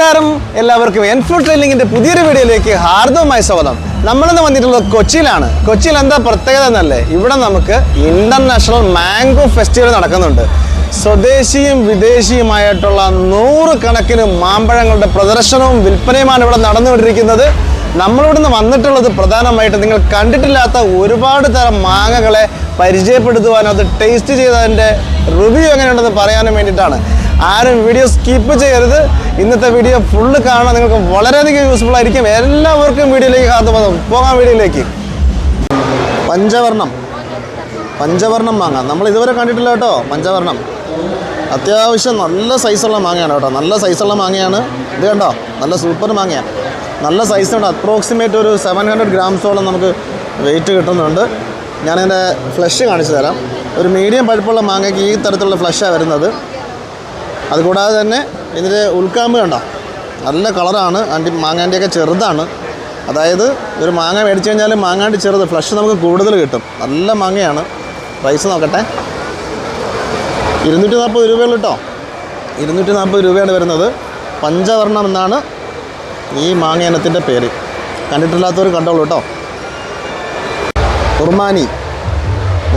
നമസ്കാരം എല്ലാവർക്കും. എൻഫുഡ് ട്രെയിനിങ്ങിന്റെ പുതിയൊരു വീഡിയോയിലേക്ക് ഹാർദവമായ സ്വാഗതം. നമ്മളിന്ന് വന്നിട്ടുള്ളത് കൊച്ചിയിലാണ്. കൊച്ചിയിൽ എന്താ പ്രത്യേകത എന്നല്ലേ? ഇവിടെ നമുക്ക് ഇന്റർനാഷണൽ മാംഗോ ഫെസ്റ്റിവൽ നടക്കുന്നുണ്ട്. സ്വദേശിയും വിദേശിയുമായിട്ടുള്ള നൂറുകണക്കിന് മാമ്പഴങ്ങളുടെ പ്രദർശനവും വിൽപ്പനയുമാണ് ഇവിടെ നടന്നുകൊണ്ടിരിക്കുന്നത്. നമ്മളിവിടുന്ന് വന്നിട്ടുള്ളത് പ്രധാനമായിട്ട് നിങ്ങൾ കണ്ടിട്ടില്ലാത്ത ഒരുപാട് തരം മാങ്ങകളെ പരിചയപ്പെടുത്തുവാനും അത് ടേസ്റ്റ് ചെയ്തതിന്റെ റിവ്യൂ എങ്ങനെയുണ്ടെന്ന് പറയാനും വേണ്ടിയിട്ടാണ്. ആരും വീഡിയോ സ്കിപ്പ് ചെയ്യരുത്. ഇന്നത്തെ വീഡിയോ ഫുള്ള് കാണാൻ നിങ്ങൾക്ക് വളരെയധികം യൂസ്ഫുൾ ആയിരിക്കും. എല്ലാവർക്കും വീഡിയോയിലേക്ക് ഹാർദപദം പോകാം വീഡിയോയിലേക്ക്. പഞ്ചവർണം പഞ്ചവർണം മാങ്ങ. നമ്മൾ ഇതുവരെ കണ്ടിട്ടില്ല കേട്ടോ. പഞ്ചവർണം അത്യാവശ്യം നല്ല സൈസുള്ള മാങ്ങയാണ് കേട്ടോ. നല്ല സൈസുള്ള മാങ്ങയാണ്. ഇത് കണ്ടോ? നല്ല സൂപ്പർ മാങ്ങയാണ്. നല്ല സൈസുണ്ട് അപ്രോക്സിമേറ്റ് ഒരു സെവൻ ഹൺഡ്രഡ് ഗ്രാംസോളം നമുക്ക് വെയിറ്റ് കിട്ടുന്നുണ്ട്. ഞാനതിന്റെ ഫ്ലഷ് കാണിച്ചു തരാം. ഒരു മീഡിയം പഴുപ്പുള്ള മാങ്ങയ്ക്ക് ഈ തരത്തിലുള്ള ഫ്ലഷാണ് വരുന്നത്. അതുകൂടാതെ തന്നെ ഇതിന്റെ ഉൾക്കാമ്പ് കണ്ടോ? നല്ല കളറാണ്. അണ്ടി മാങ്ങാന്റെയൊക്കെ ചെറുതാണ്. അതായത് ഒരു മാങ്ങ മേടിച്ചു കഴിഞ്ഞാൽ മാങ്ങാണ്ടി ചെറുത് ഫ്ലഷ് നമുക്ക് കൂടുതൽ കിട്ടും. നല്ല മാങ്ങയാണ്. പ്രൈസ് നോക്കട്ടെ. ഇരുന്നൂറ്റി നാൽപ്പത് രൂപയുള്ളൂ കേട്ടോ ഇരുന്നൂറ്റി നാൽപ്പത് രൂപയാണ് വരുന്നത്. പഞ്ചവർണം എന്നാണ് ഈ മാങ്ങ ഇനത്തിന്റെ പേര്. കണ്ടിട്ടില്ലാത്തവർ കണ്ടോളൂ കേട്ടോ ഉർമാനി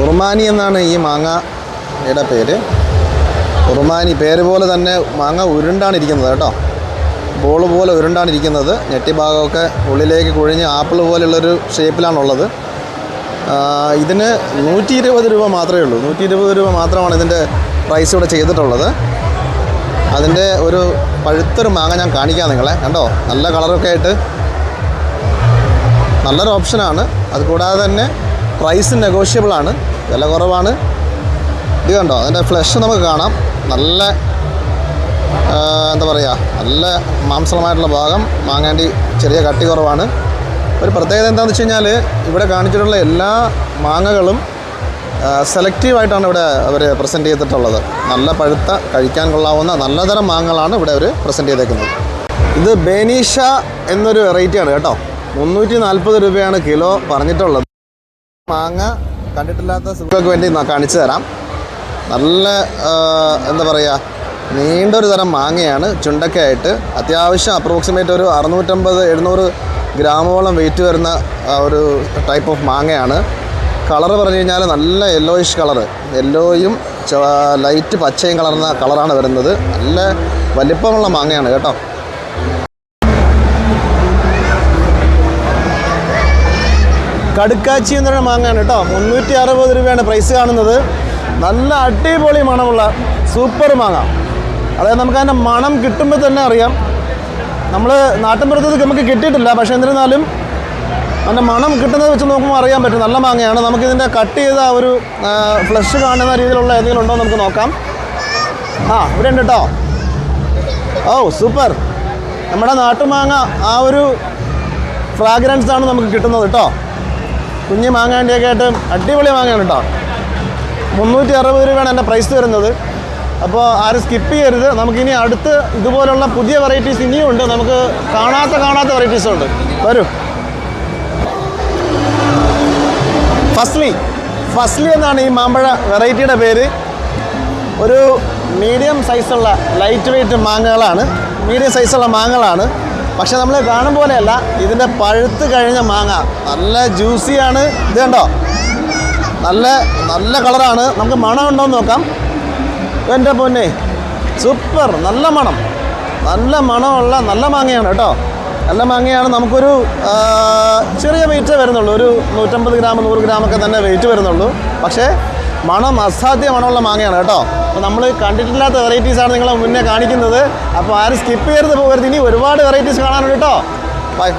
ഉർമാനി എന്നാണ് ഈ മാങ്ങയുടെ പേര്. ഉറുമാനി പേര് പോലെ തന്നെ മാങ്ങ ഉരുണ്ടാണ് ഇരിക്കുന്നത് കേട്ടോ. ബോൾ പോലെ ഉരുണ്ടാണ് ഇരിക്കുന്നത് ഞെട്ടി ഭാഗമൊക്കെ ഉള്ളിലേക്ക് കുഴിഞ്ഞ് ആപ്പിൾ പോലെയുള്ളൊരു ഷേപ്പിലാണുള്ളത്. ഇതിന് നൂറ്റി ഇരുപത് രൂപ മാത്രമേ ഉള്ളൂ. നൂറ്റി ഇരുപത് രൂപ മാത്രമാണ് ഇതിന്റെ പ്രൈസ് ഇവിടെ ചെയ്തിട്ടുള്ളത്. അതിന്റെ ഒരു പഴുത്തൊരു മാങ്ങ ഞാൻ കാണിക്കാം നിങ്ങളെ. കണ്ടോ? നല്ല കളറൊക്കെ ആയിട്ട് നല്ലൊരു ഓപ്ഷനാണ്. അതുകൂടാതെ തന്നെ പ്രൈസ് നെഗോഷ്യബിളാണ് വില കുറവാണ്. ഇത് കണ്ടോ? അതിന്റെ ഫ്ലഷ് നമുക്ക് കാണാം. നല്ല എന്താ പറയുക നല്ല മാംസളമായിട്ടുള്ള ഭാഗം. മാങ്ങാണ്ടി ചെറിയ കട്ടി കുറവാണ്. ഒരു പ്രത്യേകത എന്താണെന്ന് വെച്ച് കഴിഞ്ഞാൽ ഇവിടെ കാണിച്ചിട്ടുള്ള എല്ലാ മാങ്ങകളും സെലക്റ്റീവായിട്ടാണ് ഇവിടെ അവർ പ്രസന്റ് ചെയ്തിട്ടുള്ളത്. നല്ല പഴുത്ത കഴിക്കാൻ കൊള്ളാവുന്ന നല്ലതരം മാങ്ങകളാണ് ഇവിടെ അവർ പ്രസന്റ് ചെയ്തേക്കുന്നത്. ഇത് ബേനീഷ എന്നൊരു വെറൈറ്റിയാണ് കേട്ടോ. മുന്നൂറ്റി നാൽപ്പത് രൂപയാണ് കിലോ പറഞ്ഞിട്ടുള്ളത്. മാങ്ങ കണ്ടിട്ടില്ലാത്ത സുഖങ്ങൾക്ക് വേണ്ടി കാണിച്ചു തരാം. നല്ല എന്താ പറയുക നീണ്ടൊരു തരം മാങ്ങയാണ്. ചുണ്ടക്കയായിട്ട് അത്യാവശ്യം അപ്രോക്സിമേറ്റ് ഒരു അറുന്നൂറ്റമ്പത് എഴുന്നൂറ് ഗ്രാമോളം വെയിറ്റ് വരുന്ന ഒരു ടൈപ്പ് ഓഫ് മാങ്ങയാണ്. കളർ പറഞ്ഞു കഴിഞ്ഞാൽ നല്ല യെല്ലോയിഷ് കളറ് യെല്ലോയും ലൈറ്റ് പച്ചയും കളർന്ന കളറാണ് വരുന്നത്. നല്ല വലിപ്പമുള്ള മാങ്ങയാണ് കേട്ടോ. കടുക്കാച്ചി എന്ന് പറയുന്ന മാങ്ങയാണ് കേട്ടോ. മുന്നൂറ്റി അറുപത് രൂപയാണ് പ്രൈസ് കാണുന്നത്. നല്ല അടിപൊളി മണമുള്ള സൂപ്പർ മാങ്ങ. അതായത് നമുക്ക് അതിന്റെ മണം കിട്ടുമ്പോൾ തന്നെ അറിയാം. നമ്മൾ നാട്ടിൻപുറത്ത് നമുക്ക് കിട്ടിയിട്ടില്ല. പക്ഷേ എന്നിരുന്നാലും അതിന്റെ മണം കിട്ടുന്നത് വെച്ച് നോക്കുമ്പോൾ അറിയാൻ പറ്റും. നല്ല മാങ്ങയാണ്. നമുക്കിതിന്റെ കട്ട് ചെയ്ത ഒരു ഫ്ലഷ് കാണുന്ന രീതിയിലുള്ള ഏതെങ്കിലും ഉണ്ടോ നമുക്ക് നോക്കാം. ആ ഇവിടെ ഉണ്ട് കേട്ടോ ഓ സൂപ്പർ. നമ്മുടെ നാട്ടുമാങ്ങ ആ ഒരു ഫ്രാഗ്രൻസ് ആണ് നമുക്ക് കിട്ടുന്നത് കേട്ടോ കുഞ്ഞു മാങ്ങേന്റെയൊക്കെ ആയിട്ട് അടിപൊളി മാങ്ങയാണ് കേട്ടോ മുന്നൂറ്റി അറുപത് രൂപയാണ് എന്റെ പ്രൈസ് വരുന്നത്. അപ്പോൾ ആരും സ്കിപ്പ് ചെയ്യരുത്. നമുക്കിനി അടുത്ത് ഇതുപോലുള്ള പുതിയ വെറൈറ്റീസ് ഇനിയും ഉണ്ട്. നമുക്ക് കാണാത്ത കാണാത്ത വെറൈറ്റീസും ഉണ്ട്. വരൂ. ഫസ്ലി. ഫസ്ലി എന്നാണ് ഈ മാമ്പഴ വെറൈറ്റിയുടെ പേര്. ഒരു മീഡിയം സൈസുള്ള ലൈറ്റ് വെയിറ്റ് മാങ്ങകളാണ്. മീഡിയം സൈസുള്ള മാങ്ങകളാണ്. പക്ഷെ നമ്മൾ കാണും പോലെയല്ല. ഇതിന്റെ പഴുത്ത് കഴിഞ്ഞ മാങ്ങ. നല്ല ജ്യൂസിയാണ് ഇത് കണ്ടോ? നല്ല നല്ല കളറാണ്. നമുക്ക് മണം ഉണ്ടോ എന്ന് നോക്കാം. എന്റെ പൊന്നെ സൂപ്പർ. നല്ല മണം. നല്ല മണമുള്ള നല്ല മാങ്ങയാണ് കേട്ടോ. നല്ല മാങ്ങയാണ്. നമുക്കൊരു ചെറിയ വെയിറ്റേ വരുന്നുള്ളൂ. ഒരു നൂറ്റമ്പത് ഗ്രാം നൂറ് ഗ്രാമൊക്കെ തന്നെ വെയിറ്റ് വരുന്നുള്ളൂ. പക്ഷേ മണം അസാധ്യ മണമുള്ള മാങ്ങയാണ് കേട്ടോ. അപ്പോൾ നമ്മൾ കണ്ടിട്ടില്ലാത്ത വെറൈറ്റീസാണ് നിങ്ങളെ മുന്നേ കാണിക്കുന്നത്. അപ്പോൾ ആരും സ്കിപ്പ് ചെയ്യരുത് പോകരുത്. ഇനി ഒരുപാട് വെറൈറ്റീസ് കാണാനുണ്ട് കേട്ടോ. ബൈ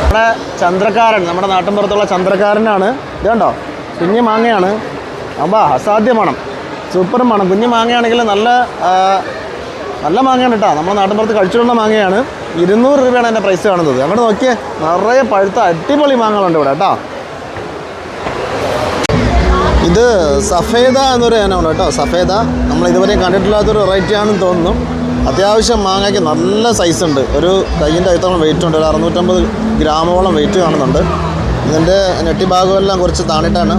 നമ്മുടെ ചന്ദ്രക്കാരൻ നമ്മുടെ നാട്ടിൻപുറത്തുള്ള ചന്ദ്രക്കാരനാണ്. ഇത് കണ്ടോ? കുഞ്ഞു മാങ്ങയാണ്. അമ്പാ അസാധ്യ മണം. സൂപ്പർ മണം. കുഞ്ഞു മാങ്ങയാണെങ്കിൽ നല്ല നല്ല മാങ്ങയാണ് കേട്ടോ. നമ്മുടെ നാട്ടിൻപുറത്ത് കഴിച്ചിട്ടുള്ള മാങ്ങയാണ്. ഇരുന്നൂറ് രൂപയാണ് എന്റെ പ്രൈസ് കാണുന്നത്. അങ്ങോട്ട് നോക്കിയേ. നിറയെ പഴുത്ത അടിപൊളി മാങ്ങകളുണ്ട് ഇവിടെ കേട്ടോ. ഇത് സഫേദ എന്നൊരു ഇനമാണ് കേട്ടോ. സഫേദ. നമ്മൾ ഇതുവരെയും കണ്ടിട്ടില്ലാത്തൊരു വെറൈറ്റി ആണെന്ന് തോന്നുന്നു. അത്യാവശ്യം മാങ്ങയ്ക്ക് നല്ല സൈസ് ഉണ്ട്. ഒരു കയ്യിന്റെ അകത്തോളം വെയിറ്റ് ഉണ്ട്. ഒരു അറുന്നൂറ്റമ്പത് ഗ്രാമോളം വെയിറ്റ് കാണുന്നുണ്ട്. ഇതിന്റെ നെട്ടി ഭാഗമെല്ലാം കുറച്ച് താണിട്ടാണ്.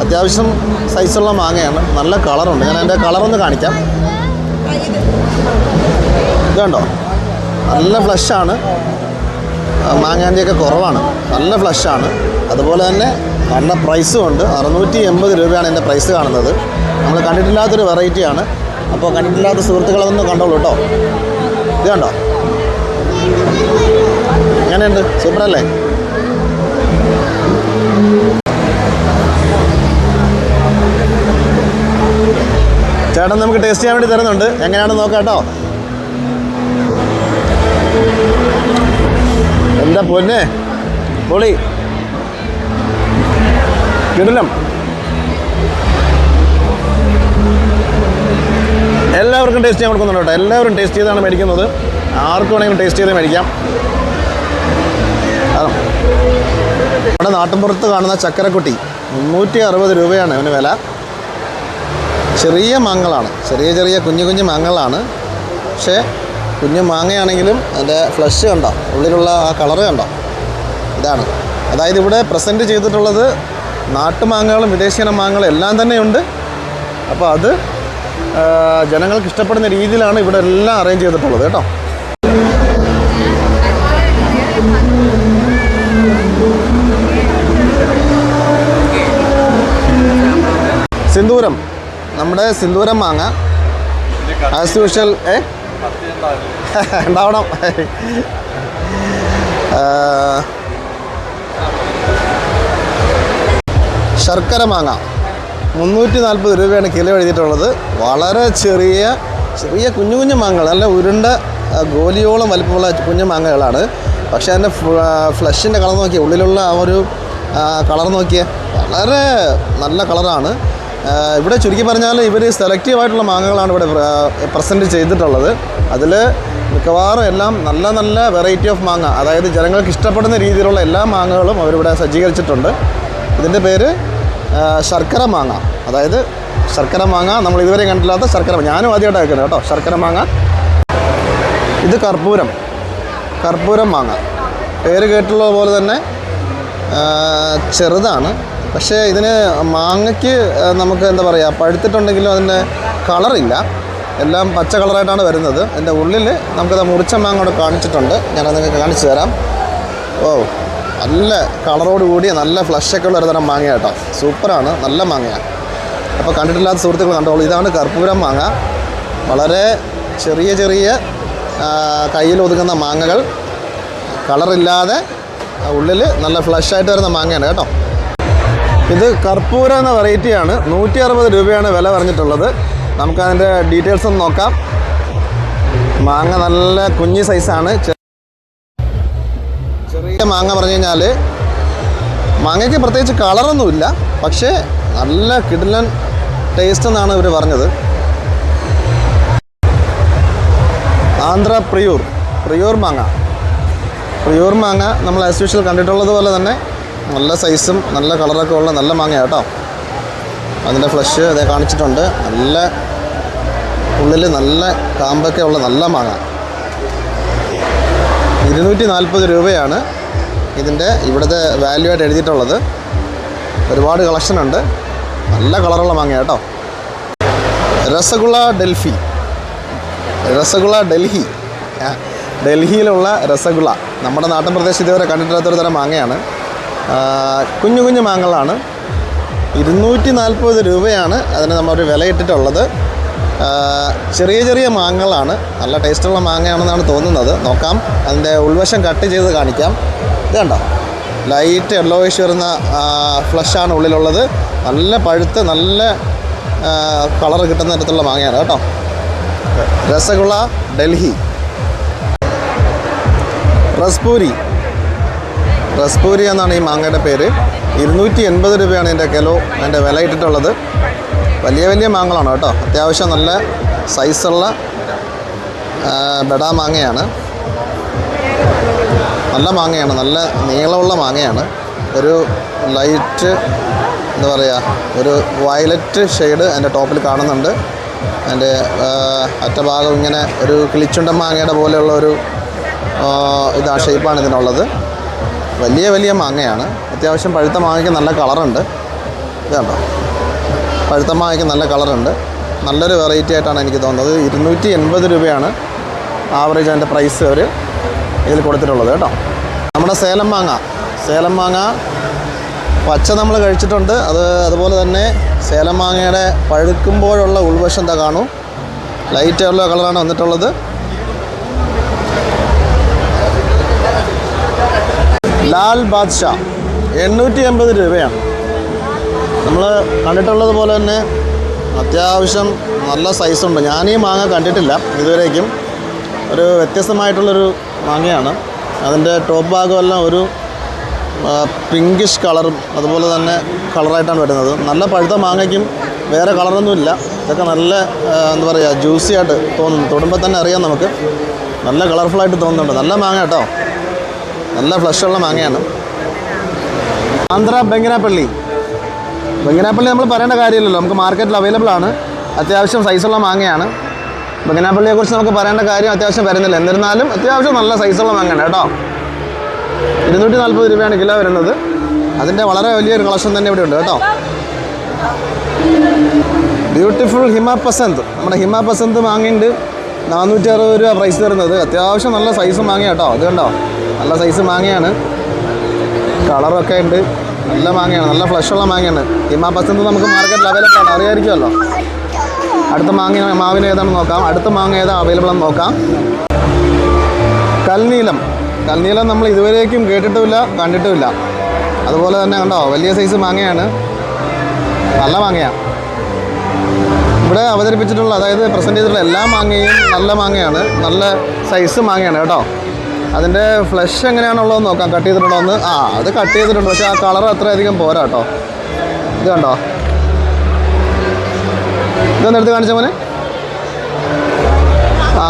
അത്യാവശ്യം സൈസുള്ള മാങ്ങയാണ്. നല്ല കളറുണ്ട്. ഞാൻ അതിന്റെ കളറൊന്ന് കാണിക്കാം. ഇതുണ്ടോ നല്ല ഫ്ലഷാണ്. മാങ്ങാന്റെയൊക്കെ കുറവാണ്. നല്ല ഫ്ലഷാണ്. അതുപോലെ തന്നെ നല്ല പ്രൈസും ഉണ്ട്. അറുന്നൂറ്റി എൺപത് രൂപയാണ് എന്റെ പ്രൈസ് കാണുന്നത്. നമ്മൾ കണ്ടിട്ടില്ലാത്തൊരു വെറൈറ്റിയാണ്. അപ്പോൾ കണ്ടിട്ടില്ലാത്ത സുഹൃത്തുക്കളൊന്ന് കണ്ടോളൂ കേട്ടോ. ഇത് കണ്ടോ? എങ്ങനെയുണ്ട് സൂപ്പറല്ലേ? ചേട്ടൻ നമുക്ക് ടേസ്റ്റ് ചെയ്യാൻ വേണ്ടി തരുന്നുണ്ട്. എങ്ങനെയാണെന്ന് നോക്കാട്ടോ കേട്ടോ. എന്താ പൊന്നെ? പൊളി. കിടലം. എല്ലാവർക്കും ടേസ്റ്റ് ചെയ്യാൻ കൊടുക്കുന്നുണ്ട് കേട്ടോ. എല്ലാവരും ടേസ്റ്റ് ചെയ്താണ് മേടിക്കുന്നത്. ആർക്കും വേണമെങ്കിലും ടേസ്റ്റ് ചെയ്ത് മേടിക്കാം. നമ്മുടെ നാട്ടിൻപുറത്ത് കാണുന്ന ചക്കരക്കുട്ടി. മുന്നൂറ്റി അറുപത് രൂപയാണ് അവന് വില. ചെറിയ മാങ്ങകളാണ്. ചെറിയ ചെറിയ കുഞ്ഞു കുഞ്ഞു മാങ്ങകളാണ്. പക്ഷേ കുഞ്ഞു മാങ്ങയാണെങ്കിലും അതിന്റെ ഫ്ലഷ് കണ്ടോ? ഉള്ളിലുള്ള ആ കളറ് കണ്ടോ? ഇതാണ്. അതായത് ഇവിടെ പ്രസന്റ് ചെയ്തിട്ടുള്ളത് നാട്ടുമാങ്ങകളും വിദേശീയ മാങ്ങകളും എല്ലാം തന്നെയുണ്ട്. അപ്പോൾ അത് ജനങ്ങൾക്ക് ഇഷ്ടപ്പെടുന്ന രീതിയിലാണ് ഇവിടെ എല്ലാം അറേഞ്ച് ചെയ്തിട്ടുള്ളത് കേട്ടോ. സിന്ദൂരം. നമ്മുടെ സിന്ദൂരം മാങ്ങ. ആസ് യൂഷ്വൽ ഏ? ഉണ്ടാവണം. ശർക്കര മാങ്ങ. മുന്നൂറ്റി നാൽപ്പത് രൂപയാണ് കിലോ എഴുതിയിട്ടുള്ളത്. വളരെ ചെറിയ ചെറിയ കുഞ്ഞു കുഞ്ഞു മാങ്ങകൾ. നല്ല ഉരുണ്ട ഗോലിയോളം വലിപ്പമുള്ള കുഞ്ഞു മാങ്ങകളാണ്. പക്ഷേ അതിന്റെ ഫ്ലഷിന്റെ കളർ നോക്കിയാൽ ഉള്ളിലുള്ള ആ ഒരു കളർ നോക്കിയാൽ വളരെ നല്ല കളറാണ്. ഇവിടെ ചുരുക്കി പറഞ്ഞാൽ ഇവർ സെലക്റ്റീവായിട്ടുള്ള മാങ്ങകളാണ് ഇവിടെ പ്രസന്റ് ചെയ്തിട്ടുള്ളത്. അതിൽ മിക്കവാറും എല്ലാം നല്ല നല്ല വെറൈറ്റി ഓഫ് മാങ്ങ അതായത് ജനങ്ങൾക്ക് ഇഷ്ടപ്പെടുന്ന രീതിയിലുള്ള എല്ലാ മാങ്ങകളും അവരിവിടെ സജ്ജീകരിച്ചിട്ടുണ്ട്. ഇതിന്റെ പേര് ശർക്കര മാങ്ങ. അതായത് ശർക്കര മാങ്ങ നമ്മൾ ഇതുവരെ കണ്ടില്ലാത്ത ശർക്കര. ഞാനും ആദ്യമായിട്ട് കേൾക്കുന്നത് കേട്ടോ ശർക്കര മാങ്ങ. ഇത് കർപ്പൂരം. കർപ്പൂരം മാങ്ങ. പേര് കേട്ടുള്ള പോലെ തന്നെ ചെറുതാണ്. പക്ഷേ ഇതിന് മാങ്ങയ്ക്ക് നമുക്ക് എന്താ പറയുക പഴുത്തിട്ടുണ്ടെങ്കിലും അതിന്റെ കളറില്ല. എല്ലാം പച്ച കളറായിട്ടാണ് വരുന്നത്. എന്റെ ഉള്ളിൽ നമുക്കത് മുറിച്ച മാങ്ങ കൂടെ കാണിച്ചിട്ടുണ്ട്. ഞാനത് നിങ്ങൾക്ക് കാണിച്ചു തരാം. ഓ നല്ല കളറോട് കൂടിയ നല്ല ഫ്ലഷൊക്കെ ഉള്ള ഒരു തരം മാങ്ങ കേട്ടോ. സൂപ്പറാണ് നല്ല മാങ്ങയാണ് അപ്പോൾ കണ്ടിട്ടില്ലാത്ത സുഹൃത്തുക്കൾ കണ്ടോളൂ. ഇതാണ് കർപ്പൂരം മാങ്ങ. വളരെ ചെറിയ ചെറിയ കയ്യിൽ ഒതുങ്ങുന്ന മാങ്ങകൾ. കളറില്ലാതെ ഉള്ളിൽ നല്ല ഫ്ലഷായിട്ട് വരുന്ന മാങ്ങയാണ് കേട്ടോ. ഇത് കർപ്പൂര എന്ന വെറൈറ്റിയാണ് നൂറ്റി അറുപത് രൂപയാണ് വില പറഞ്ഞിട്ടുള്ളത്. നമുക്കതിന്റെ ഡീറ്റെയിൽസ് ഒന്ന് നോക്കാം. മാങ്ങ നല്ല കുഞ്ഞി സൈസാണ് ചെറിയ മാങ്ങ പറഞ്ഞു കഴിഞ്ഞാൽ മാങ്ങയ്ക്ക് പ്രത്യേകിച്ച് കളറൊന്നുമില്ല പക്ഷേ നല്ല കിടിലൻ ടേസ്റ്റ് എന്നാണ് ഇവർ പറഞ്ഞത്. ആന്ധ്ര പ്രിയൂർ പ്രിയൂർ മാങ്ങ. പ്രിയൂർ മാങ്ങ നമ്മൾ ആസ് യൂഷ്വൽ കണ്ടിട്ടുള്ളത് പോലെ തന്നെ നല്ല സൈസും നല്ല കളറൊക്കെ ഉള്ള നല്ല മാങ്ങ കേട്ടോ. അതിന്റെ ഫ്ലഷ് അതേ കാണിച്ചിട്ടുണ്ട്. നല്ല ഉള്ളിൽ നല്ല കാമ്പൊക്കെ ഉള്ള നല്ല മാങ്ങ. ഇരുന്നൂറ്റി നാൽപ്പത് രൂപയാണ് ഇതിന്റെ ഇവിടുത്തെ വാല്യൂ ആയിട്ട് എഴുതിയിട്ടുള്ളത്. ഒരുപാട് കളക്ഷൻ ഉണ്ട്. നല്ല കളറുള്ള മാങ്ങ കേട്ടോ. രസഗുള ഡൽഹി. രസഗുള ഡൽഹി. ഡൽഹിയിലുള്ള രസഗുള. നമ്മുടെ നാട്ടിൻ പ്രദേശത്ത് ഇതുവരെ കണ്ടിട്ടില്ലാത്തൊരു തരം മാങ്ങയാണ്. കുഞ്ഞു കുഞ്ഞു മാങ്ങകളാണ്. ഇരുന്നൂറ്റി നാൽപ്പത് രൂപയാണ് അതിന് നമ്മളൊരു വില ഇട്ടിട്ടുള്ളത് ചെറിയ ചെറിയ മാങ്ങകളാണ്. നല്ല ടേസ്റ്റുള്ള മാങ്ങയാണെന്നാണ് തോന്നുന്നത്. നോക്കാം. അതിന്റെ ഉൾവശം കട്ട് ചെയ്ത് കാണിക്കാം. ഇത് കണ്ടോ? ലൈറ്റ് യെല്ലോയിഷ് വരുന്ന ഫ്ലഷാണ് ഉള്ളിലുള്ളത്. നല്ല പഴുത്ത് നല്ല കളർ കിട്ടുന്ന തരത്തിലുള്ള മാങ്ങയാണ് കേട്ടോ. രസഗുള ഡൽഹി. റസ്പൂരി. റസ്പൂരി എന്നാണ് ഈ മാങ്ങയുടെ പേര്. ഇരുന്നൂറ്റി എൺപത് രൂപയാണ് ഇതിന്റെ കിലോ അതിന്റെ വില ഇട്ടിട്ടുള്ളത്. വലിയ വലിയ മാങ്ങളാണ് കേട്ടോ. അത്യാവശ്യം നല്ല സൈസുള്ള ബെടാ മാങ്ങയാണ്. നല്ല മാങ്ങയാണ് നല്ല നീളമുള്ള മാങ്ങയാണ്. ഒരു ലൈറ്റ് എന്താ പറയുക ഒരു വയലറ്റ് ഷെയ്ഡ് അതിന്റെ ടോപ്പിൽ കാണുന്നുണ്ട്. അതിന്റെ അറ്റഭാഗം ഇങ്ങനെ ഒരു കിളിച്ചുണ്ട മാങ്ങയുടെ പോലെയുള്ള ഒരു ഇതാ ഷേപ്പാണ് ഇതിനുള്ളത്. വലിയ വലിയ മാങ്ങയാണ്. അത്യാവശ്യം പഴുത്ത മാങ്ങയ്ക്ക് നല്ല കളറുണ്ട്. കേട്ടോ പഴുത്ത മാങ്ങയ്ക്ക് നല്ല കളറുണ്ട്. നല്ലൊരു വെറൈറ്റി ആയിട്ടാണ് എനിക്ക് തോന്നുന്നത്. ഇരുന്നൂറ്റി എൺപത് രൂപയാണ് ആവറേജ് അതിന്റെ പ്രൈസ് അവർ ഇതിൽ കൊടുത്തിട്ടുള്ളത് കേട്ടോ. നമ്മുടെ സേലം മാങ്ങ. സേലം മാങ്ങ പച്ച നമ്മൾ കഴിച്ചിട്ടുണ്ട്. അത് അതുപോലെ തന്നെ സേലം മാങ്ങയുടെ പഴുക്കുമ്പോഴുള്ള ഉൾവശം എന്താ കാണൂ? ലൈറ്റ് കളറാണ് വന്നിട്ടുള്ളത്. ലാൽ ബാദ്ഷാ. എണ്ണൂറ്റി എൺപത് രൂപയാണ്. നമ്മൾ കണ്ടിട്ടുള്ളത് പോലെ തന്നെ അത്യാവശ്യം നല്ല സൈസുണ്ട് ഞാൻ ഈ മാങ്ങ കണ്ടിട്ടില്ല ഇതുവരേക്കും. ഒരു വ്യത്യസ്തമായിട്ടുള്ളൊരു മാങ്ങയാണ്. അതിന്റെ ടോപ്പ് ഭാഗമെല്ലാം ഒരു പിങ്കിഷ് കളറും അതുപോലെ തന്നെ കളറായിട്ടാണ് വരുന്നത്. നല്ല പഴുത്ത മാങ്ങയ്ക്കും വേറെ കളറൊന്നുമില്ല ഇതൊക്കെ നല്ല എന്താ പറയുക ജ്യൂസി ആയിട്ട് തോന്നുന്നു. തൊടുമ്പോൾ തന്നെ അറിയാം നമുക്ക്. നല്ല കളർഫുള്ളായിട്ട് തോന്നുന്നുണ്ട്. നല്ല മാങ്ങ കേട്ടോ. നല്ല ഫ്ലഷുള്ള മാങ്ങയാണ്. ആന്ധ്ര ബെങ്കനാപ്പള്ളി. ബെങ്കനാപ്പള്ളി നമ്മൾ പറയേണ്ട കാര്യമില്ലല്ലോ. നമുക്ക് മാർക്കറ്റിൽ അവൈലബിൾ ആണ്. അത്യാവശ്യം സൈസുള്ള മാങ്ങയാണ്. ബെങ്കനാപ്പള്ളിയെ കുറിച്ച് നമുക്ക് പറയേണ്ട കാര്യം അത്യാവശ്യം വരുന്നില്ല. എന്നിരുന്നാലും അത്യാവശ്യം നല്ല സൈസുള്ള മാങ്ങയാണ് കേട്ടോ. ഇരുന്നൂറ്റി നാൽപ്പത് രൂപയാണ് കിലോ വരുന്നത്. അതിന്റെ വളരെ വലിയൊരു കളക്ഷൻ തന്നെ ഇവിടെ ഉണ്ട് കേട്ടോ. ബ്യൂട്ടിഫുൾ ഹിമ പസന്ത് നമ്മുടെ ഹിമ പസന്ത് മാങ്ങയുണ്ട്. നാനൂറ്റി അറുപത് രൂപ പ്രൈസ് വരുന്നത്. അത്യാവശ്യം നല്ല സൈസ് മാങ്ങ ഇത് കണ്ടോ? നല്ല സൈസ് മാങ്ങയാണ്. കളറൊക്കെ ഉണ്ട്. നല്ല മാങ്ങയാണ്. നല്ല ഫ്ലഷുള്ള മാങ്ങയാണ്. ഹിമ പസന്ത് നമുക്ക് മാർക്കറ്റിൽ അവൈലബിൾ ആണ്. അറിയാമായിരിക്കുമല്ലോ അടുത്ത മാങ്ങ മാവിന് ഏതാണെന്ന് നോക്കാം. അടുത്ത മാങ്ങ ഏതാ അവൈലബിൾ എന്ന് നോക്കാം. കൽനീലം. കൽനീലം നമ്മൾ ഇതുവരേക്കും കേട്ടിട്ടുമില്ല കണ്ടിട്ടുമില്ല. അതുപോലെ തന്നെ കണ്ടോ വലിയ സൈസ് മാങ്ങയാണ്. നല്ല മാങ്ങയാണ്. ഇവിടെ അവതരിപ്പിച്ചിട്ടുള്ള അതായത് പ്രസന്റ് ചെയ്തിട്ടുള്ള എല്ലാ മാങ്ങയും നല്ല മാങ്ങയാണ്. നല്ല സൈസ് മാങ്ങയാണ് കേട്ടോ. അതിന്റെ ഫ്ലഷ് എങ്ങനെയാണുള്ളതെന്ന് നോക്കാം. കട്ട് ചെയ്തിട്ടുണ്ടോ ഒന്ന് ആ അത് കട്ട് ചെയ്തിട്ടുണ്ട്. പക്ഷേ ആ കളർ അത്രയധികം പോരാ കേട്ടോ ഇത് കണ്ടോ? ഇതൊന്ന് എടുത്ത് കാണിച്ച മോനെ. ആ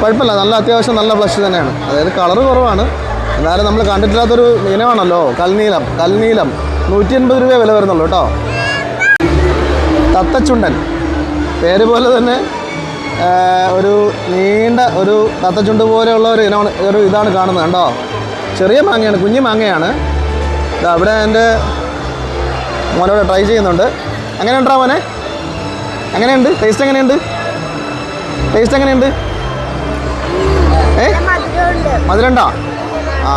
കുഴപ്പമില്ല. നല്ല അത്യാവശ്യം നല്ല ഫ്ലഷ് തന്നെയാണ്. അതായത് കളർ കുറവാണ്. എന്നാലും നമ്മൾ കണ്ടിട്ടില്ലാത്തൊരു ഇനമാണല്ലോ. കൽനീലം കൽനീലം. നൂറ്റി എൺപത് രൂപ വില വരുന്നുള്ളൂ കേട്ടോ തത്തച്ചുണ്ടൻ. പേര് പോലെ തന്നെ ഒരു നീണ്ട ഒരു തത്തച്ചുണ്ട് പോലെയുള്ള ഒരു ഇനമാണ് ഒരു ഇതാണ് കാണുന്നത് കണ്ടോ? ചെറിയ മാങ്ങയാണ് കുഞ്ഞു മാങ്ങയാണ്. അവിടെ എന്റെ മോനോട് ട്രൈ ചെയ്യുന്നുണ്ട്. അങ്ങനെ ഉണ്ടോ മോനെ? എങ്ങനെയുണ്ട്? ടേസ്റ്റ് എങ്ങനെയുണ്ട്? ടേസ്റ്റ് എങ്ങനെയുണ്ട്? ഏ? മധുരണ്ടോ ആ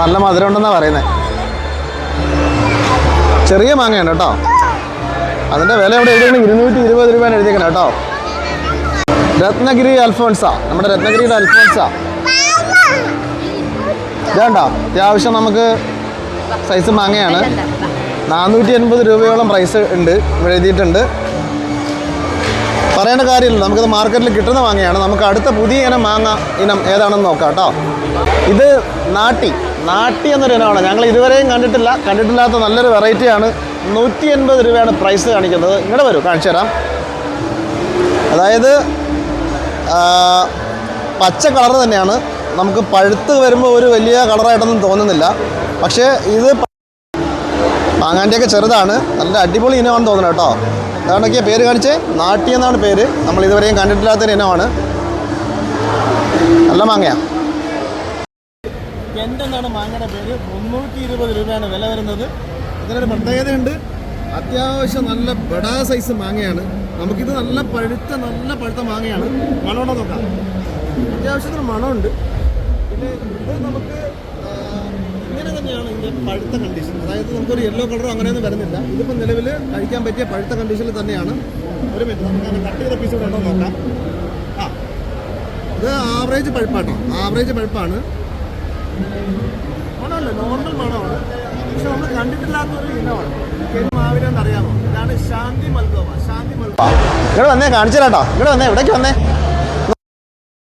നല്ല മധുരം ഉണ്ടെന്നാണ് പറയുന്നത് ചെറിയ മാങ്ങയാണ് കേട്ടോ. അതിന്റെ വില ഇവിടെ എഴുതിയാണ് ഇരുന്നൂറ്റി ഇരുപത് രൂപയാണ് എഴുതിയേക്കണം കേട്ടോ. രത്നഗിരി അൽഫോൺസ. നമ്മുടെ രത്നഗിരിയുടെ അൽഫോൺസ. വേണ്ട അത്യാവശ്യം നമുക്ക് സൈസ് മാങ്ങയാണ്. നാനൂറ്റി എൺപത് രൂപയോളം പ്രൈസ് ഉണ്ട് എഴുതിയിട്ടുണ്ട്. പറയേണ്ട കാര്യമില്ല നമുക്കത് മാർക്കറ്റിൽ കിട്ടുന്ന മാങ്ങയാണ്. നമുക്ക് അടുത്ത പുതിയ ഇനം മാങ്ങ ഇനം ഏതാണെന്ന് നോക്കാം കേട്ടോ. ഇത് നാട്ടി നാട്ടി എന്നൊരു ഇനമാണ്. ഞങ്ങൾ ഇതുവരെയും കണ്ടിട്ടില്ല കണ്ടിട്ടില്ലാത്ത നല്ലൊരു വെറൈറ്റിയാണ് നൂറ്റി എൺപത് രൂപയാണ് പ്രൈസ് കാണിക്കുന്നത്. ഇങ്ങോട്ട് വരൂ കാണിച്ചു തരാം. അതായത് പച്ച കളർ തന്നെയാണ്. നമുക്ക് പഴുത്ത് വരുമ്പോൾ ഒരു വലിയ കളറായിട്ടൊന്നും തോന്നുന്നില്ല. പക്ഷേ ഇത് മാങ്ങാന്റെയൊക്കെ ചെറുതാണ്. നല്ല അടിപൊളി ഇനമാണെന്ന് തോന്നുന്നു കേട്ടോ. അതാണൊക്കെ പേര് കാണിച്ചേ. നാട്ടി എന്നാണ് പേര്. നമ്മൾ ഇതുവരെയും കണ്ടിട്ടില്ലാത്തൊരു ഇനമാണ്. നല്ല മാങ്ങയാണ് എന്താണ് മാങ്ങയുടെ പേര്? മുന്നൂറ്റി ഇരുപത് രൂപയാണ് വില വരുന്നത്. ഇതിനൊരു പ്രത്യേകതയുണ്ട്. അത്യാവശ്യം നല്ല ബഡാ സൈസ് മാങ്ങയാണ്. നമുക്കിത് നല്ല പഴുത്ത നല്ല പഴുത്ത മാങ്ങയാണ്. മണമുണ്ടോ നോക്കാം. അത്യാവശ്യത്തിന് മണമുണ്ട്. പിന്നെ ഇത് നമുക്ക് ഇങ്ങനെ തന്നെയാണ് ഇതിന്റെ പഴുത്ത കണ്ടീഷൻ അതായത് നമുക്കൊരു യെല്ലോ കളറോ അങ്ങനെയൊന്നും വരുന്നില്ല. ഇതിപ്പോൾ നിലവിൽ കഴിക്കാൻ പറ്റിയ പഴുത്ത കണ്ടീഷനിൽ തന്നെയാണ്. ഒരു മിനിറ്റ് നമുക്ക് കട്ട് ചെയ്ത പീസ് ഉണ്ടോ നോക്കാം. ആ. ഇത് ആവറേജ് പഴുപ്പാട്ടോ. ആവറേജ് പഴുപ്പാണ്. മണമല്ല നോർമൽ മണമാണ്. പക്ഷെ നമ്മൾ കണ്ടിട്ടില്ലാത്തൊരു ഇനമാണ്. മാവിനെന്ന് അറിയാമോ? ഇതാണ് ശാന്തി മൽഗോവ. ശാന്തി മൽഗോവ. ഇവിടെ വന്നേ കാണിച്ചു കേട്ടോ ഇവിടെ വന്നേ ഇവിടേക്ക് വന്നേ?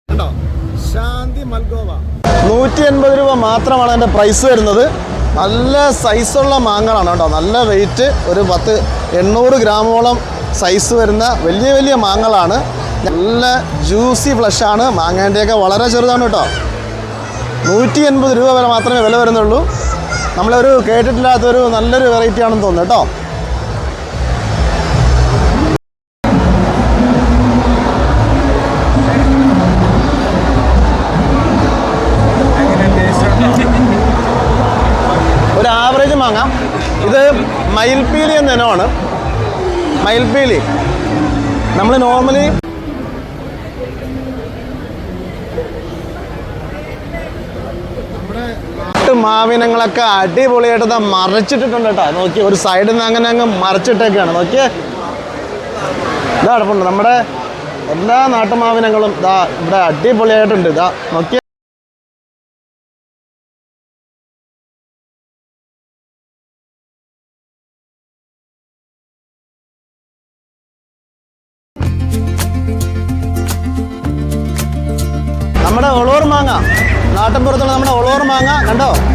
കേട്ടോ? ശാന്തി മൽഗോവ. നൂറ്റി എൺപത് രൂപ മാത്രമാണ് അതിന്റെ പ്രൈസ് വരുന്നത്. നല്ല സൈസുള്ള മാങ്ങകളാണ് കേട്ടോ. നല്ല വെയിറ്റ് ഒരു പത്ത് എണ്ണൂറ് ഗ്രാമോളം സൈസ് വരുന്ന വലിയ വലിയ മാങ്ങകളാണ്. നല്ല ജ്യൂസി ഫ്ലഷാണ് മാങ്ങേന്റെയൊക്കെ വളരെ ചെറുതാണ് കേട്ടോ. നൂറ്റി എൺപത് രൂപ വരെ മാത്രമേ വില വരുന്നുള്ളൂ. നമ്മളൊരു കേട്ടിട്ടില്ലാത്തൊരു നല്ലൊരു വെറൈറ്റി ആണെന്ന് തോന്നുന്നു കേട്ടോ. ഒരു ആവറേജ് മാങ്ങ. ഇത് മയിൽപ്പീലി എന്ന ഇനമാണ്. മയിൽപ്പീലി നമ്മൾ നോർമലി നാട്ടു മാവിനങ്ങളൊക്കെ അടിപൊളിയായിട്ട് മറച്ചിട്ടിട്ടുണ്ട് കേട്ടോ. നോക്കി ഒരു സൈഡിൽ നിന്ന് അങ്ങനെ അങ്ങ് മറച്ചിട്ടൊക്കെയാണ് നോക്കിയേ. ഇതാ നമ്മുടെ എല്ലാ നാട്ടുമാവിനങ്ങളും ഇതാ ഇവിടെ അടിപൊളിയായിട്ടുണ്ട്. ഇതാ നോക്കിയേ.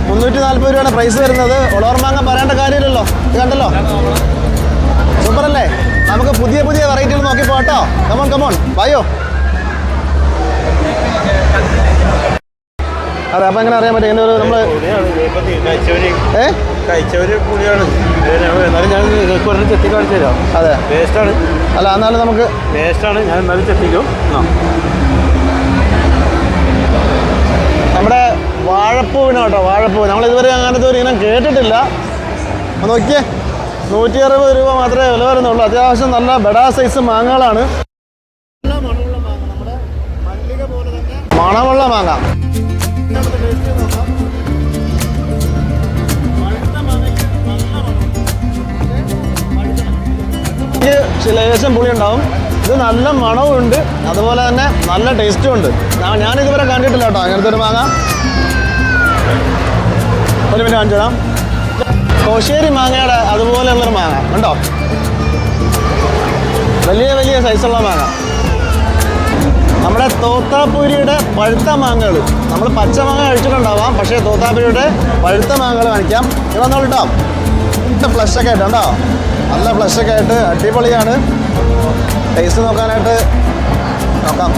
മുന്നൂറ്റി നാൽപ്പത് രൂപയാണ് പ്രൈസ് വരുന്നത്. ഒളോർമാങ്ങ പറയേണ്ട കാര്യമില്ലല്ലോ. ഇത് കണ്ടല്ലോ? സൂപ്പർ അല്ലേ നമുക്ക് പുതിയ പുതിയ വെറൈറ്റികൾ നോക്കി പോട്ടോ കമോൺ കമോൺ വായോ. അതെ അപ്പം എങ്ങനെ അറിയാൻ പറ്റും? ഇങ്ങനെ ഒരു നമ്മൾ അതെ. അല്ല എന്നാലും നമുക്ക് വേസ്റ്റാണ് ഞാൻ എന്നാലും ചെത്തിക്കും. വാഴപ്പൂവിന് കേട്ടോ വാഴപ്പൂ നമ്മൾ ഇതുവരെ അങ്ങനത്തെ ഒരു ഇനം കേട്ടിട്ടില്ല. നോക്കിയേ. നൂറ്റി അറുപത് രൂപ മാത്രമേ വില വരുന്നുള്ളൂ. അത്യാവശ്യം നല്ല ബെഡാ സൈസ് മാങ്ങകളാണ്. മണമുള്ള മാങ്ങ. ലേശം പുളി ഉണ്ടാവും ഇത് നല്ല മണവും ഉണ്ട് അതുപോലെ തന്നെ നല്ല ടേസ്റ്റും ഉണ്ട് ഞാൻ- ഞാനിതുവരെ കണ്ടിട്ടില്ല കേട്ടോ അങ്ങനത്തെ ഒരു മാങ്ങ. ഒരു മിനിറ്റ് കാണിച്ചു തരാം കോശേരി മാങ്ങയുടെ അതുപോലെയുള്ളൊരു മാങ്ങ. കണ്ടോ? വലിയ വലിയ സൈസുള്ള മാങ്ങ. നമ്മുടെ തോത്താപ്പൂരിയുടെ പഴുത്ത മാങ്ങകൾ നമ്മൾ പച്ച മാങ്ങ കഴിച്ചിട്ടുണ്ടാവാം പക്ഷേ തോത്താപ്പൂരിയുടെ പഴുത്ത മാങ്ങകൾ കാണിക്കാം. ഇത് വന്നോളൂ കേട്ടോ ഫ്ലഷൊക്കെ ആയിട്ട് കണ്ടോ? നല്ല ഫ്ലഷൊക്കെ ആയിട്ട് അടിപൊളിയാണ്. ടേസ്റ്റ് നോക്കാനായിട്ട് നോക്കാം.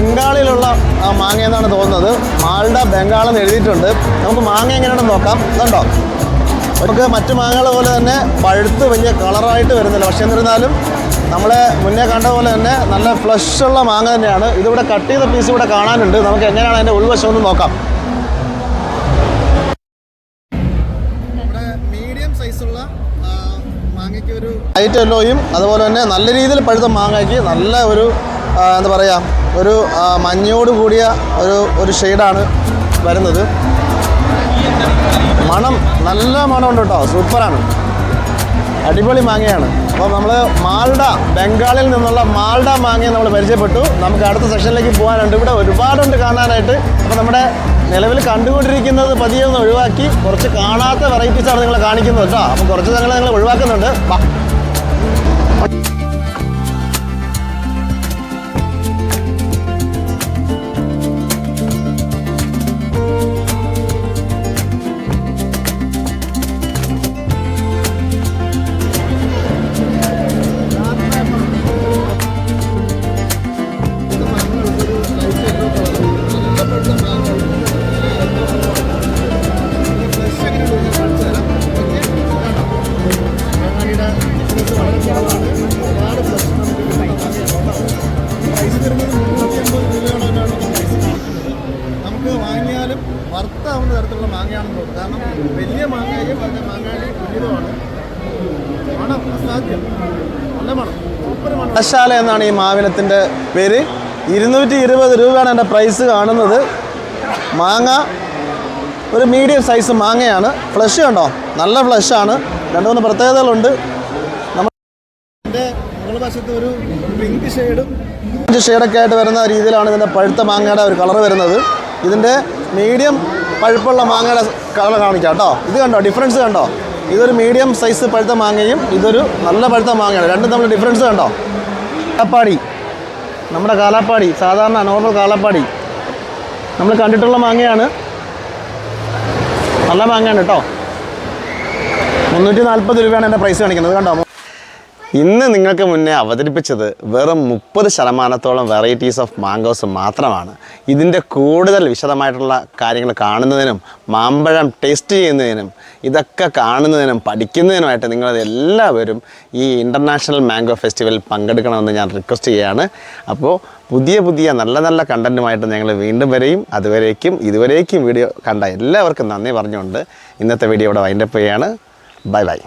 ബംഗാളിലുള്ള ആ മാങ്ങ എന്നാണ് തോന്നുന്നത്. മാൾഡ ബംഗാൾ എന്ന് എഴുതിയിട്ടുണ്ട്. നമുക്ക് മാങ്ങ എങ്ങനെയാണെന്ന് നോക്കാം. കണ്ടോ? നമുക്ക് മറ്റു മാങ്ങകൾ പോലെ തന്നെ പഴുത്ത് വലിയ കളറായിട്ട് വരുന്നില്ല. പക്ഷേ എന്നിരുന്നാലും നമ്മളെ മുന്നേ കണ്ട പോലെ തന്നെ നല്ല ഫ്ലഷ് ഉള്ള മാങ്ങ തന്നെയാണ്. ഇതിവിടെ കട്ട് ചെയ്ത പീസ് ഇവിടെ കാണാനുണ്ട്. നമുക്ക് എങ്ങനെയാണ് അതിന്റെ ഉൾവശം ഒന്ന് നോക്കാം. ഒരു ലൈറ്റ് യെല്ലോയും അതുപോലെ തന്നെ നല്ല രീതിയിൽ പഴുത്ത മാങ്ങയ്ക്ക് നല്ല ഒരു എന്താ പറയുക ഒരു മഞ്ഞയോട് കൂടിയ ഒരു ഒരു ഷെയ്ഡാണ് വരുന്നത്. മണം നല്ല മണമുണ്ട് കേട്ടോ സൂപ്പറാണ്. അടിപൊളി മാങ്ങയാണ്. അപ്പോൾ നമ്മൾ മാൾഡ ബംഗാളിൽ നിന്നുള്ള മാൾഡ മാങ്ങയെ നമ്മൾ പരിചയപ്പെട്ടു. നമുക്ക് അടുത്ത സെക്ഷനിലേക്ക് പോകാനുണ്ട്. ഇവിടെ ഒരുപാടുണ്ട് കാണാനായിട്ട്. അപ്പോൾ നമ്മുടെ നിലവിൽ കണ്ടുകൊണ്ടിരിക്കുന്നത് പതിയെ ഒന്ന് ഒഴിവാക്കി കുറച്ച് കാണാത്ത വെറൈറ്റീസാണ് നിങ്ങൾ കാണിക്കുന്നത് കേട്ടോ. അപ്പോൾ കുറച്ച് ഞങ്ങൾ നിങ്ങൾ ഒഴിവാക്കുന്നുണ്ട്. മണശാല എന്നാണ് ഈ മാവിനത്തിന്റെ പേര്. ഇരുന്നൂറ്റി ഇരുപത് രൂപയാണ് എന്റെ പ്രൈസ് കാണുന്നത്. മാങ്ങ ഒരു മീഡിയം സൈസ് മാങ്ങയാണ്. ഫ്ലഷ് കണ്ടോ? നല്ല ഫ്ലഷാണ് രണ്ട് മൂന്ന് പ്രത്യേകതകളുണ്ട്. വശത്ത് ഒരു പിങ്ക് ഷെയ്ഡും അഞ്ച് ഷെയ്ഡൊക്കെ ആയിട്ട് വരുന്ന രീതിയിലാണ് ഇതിന്റെ പഴുത്ത മാങ്ങയുടെ ഒരു കളർ വരുന്നത്. ഇതിന്റെ മീഡിയം പഴുപ്പുള്ള മാങ്ങയുടെ കളർ കാണിക്കാം കേട്ടോ. ഇത് കണ്ടോ? ഡിഫറൻസ് കണ്ടോ? ഇതൊരു മീഡിയം സൈസ് പഴുത്ത മാങ്ങയും ഇതൊരു നല്ല പഴുത്ത മാങ്ങയാണ്. രണ്ടും തമ്മിൽ ഡിഫറൻസ് കണ്ടോ? കാലപ്പാടി. നമ്മുടെ കാലാപ്പാടി സാധാരണ നോർമൽ കാലാപ്പാടി. നമ്മൾ കണ്ടിട്ടുള്ള മാങ്ങയാണ്. നല്ല മാങ്ങയാണ് കേട്ടോ. മുന്നൂറ്റി നാൽപ്പത് രൂപയാണ് എന്റെ പ്രൈസ് കാണിക്കുന്നത്. കണ്ടോ? ഇന്ന് നിങ്ങൾക്ക് മുന്നേ അവതരിപ്പിച്ചത് വെറും മുപ്പത് ശതമാനത്തോളം വെറൈറ്റീസ് ഓഫ് മാംഗോസ് മാത്രമാണ്. ഇതിന്റെ കൂടുതൽ വിശദമായിട്ടുള്ള കാര്യങ്ങൾ കാണുന്നതിനും മാമ്പഴം ടേസ്റ്റ് ചെയ്യുന്നതിനും ഇതൊക്കെ കാണുന്നതിനും പഠിക്കുന്നതിനുമായിട്ട് നിങ്ങൾ എല്ലാവരും ഈ ഇന്റർനാഷണൽ മാംഗോ ഫെസ്റ്റിവലിൽ പങ്കെടുക്കണമെന്ന് ഞാൻ റിക്വസ്റ്റ് ചെയ്യുകയാണ്. അപ്പോൾ പുതിയ പുതിയ നല്ല നല്ല കണ്ടന്റുമായിട്ട് ഞങ്ങൾ വീണ്ടും വരെയും അതുവരേക്കും ഇതുവരേക്കും വീഡിയോ കണ്ട എല്ലാവർക്കും നന്ദി പറഞ്ഞുകൊണ്ട് ഇന്നത്തെ വീഡിയോ ഇവിടെ വൈൻഡപ്പ് ചെയ്യുകയാണ്. Bye bye